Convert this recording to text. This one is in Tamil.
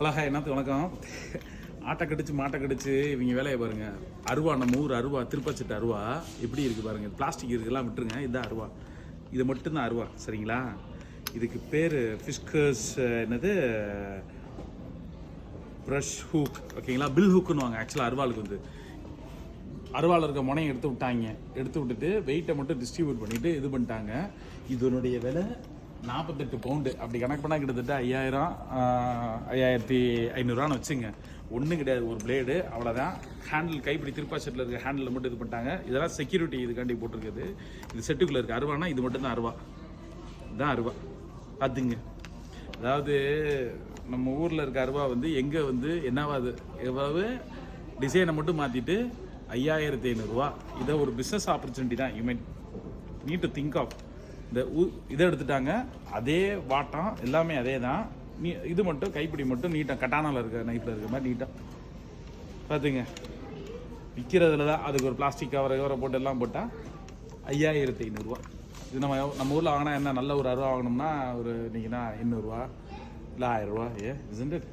அழகா என்னத்து வணக்கம். ஆட்டை கடிச்சு மாட்டை கடிச்சு இவங்க வேலையை பாருங்க. அருவா நம்ம ஊர் அருவா திருப்பச்சிட்டு அருவா. எப்படி இருக்கு பாருங்க. பிளாஸ்டிக் இருக்குலாம் விட்டுருங்க. இதுதான் அருவா. இது மட்டும்தான் அருவா. சரிங்களா? இதுக்கு பேர் ஃபிஷ்கர்ஸ் என்னது? ப்ரஷ் ஹூக் ஓகேங்களா பில் ஹூக்குன்னு வாங்க. ஆக்சுவலாக அருவாளுக்கு வந்து. அருவாள் இருக்க முனையை எடுத்து விட்டாங்க. எடுத்து விட்டுட்டு வெயிட்டை மட்டும் டிஸ்ட்ரிபியூட் பண்ணிவிட்டு இது பண்ணிட்டாங்க. இதனுடைய விலை நாற்பத்தெட்டு பவுண்டு அப்படி கணக்கு பண்ணால் கிட்டத்தட்ட ஐயாயிரம் ஐயாயிரத்தி ஐநூறுரூவான்னு வச்சுங்க. ஒன்றும் கிடையாது ஒரு பிளேடு அவ்வளோதான் ஹேண்டில் கைப்பிடி திருப்பா செட்டில் இருக்க ஹேண்டில் மட்டும் இது பண்ணிட்டாங்க. இதெல்லாம் செக்யூரிட்டி இதுக்காண்டி போட்டிருக்குது. இது செட்டுக்குள்ளே இருக்க அருவானா இது மட்டும் தான் அருவா. இதுதான் அருவா. பார்த்துங்க. அதாவது நம்ம ஊரில் இருக்க அருவா வந்து எங்கே வந்து என்னவாது எவ்வளவு? டிசைனை மட்டும் மாற்றிட்டு ஐயாயிரத்தி ஐநூறுரூவா இதை ஒரு பிஸ்னஸ் ஆப்பர்ச்சுனிட்டி தான். You might need to think of இந்த உ- இதை எடுத்துட்டாங்க. அதே வாட்டம் எல்லாமே அதே தான் நீ இது மட்டும் கைப்பிடி மட்டும் நீட்டாக கட்டானால இருக்க நைட்டில் இருக்க மாதிரி நீட்டாக பார்த்துங்க விற்கிறதுல தான் அதுக்கு ஒரு பிளாஸ்டிக் கவரை கவரை போட்டு எல்லாம் போட்டால் ஐயாயிரத்தி ஐநூறுரூவா இது நம்ம நம்ம ஊரில் வாங்கினா என்ன நல்ல ஒரு அருவா வாங்கினோம்னா ஒரு இன்னைக்குன்னா எண்ணூறுரூவா இல்லை ஆயிரரூவா ஏ இட்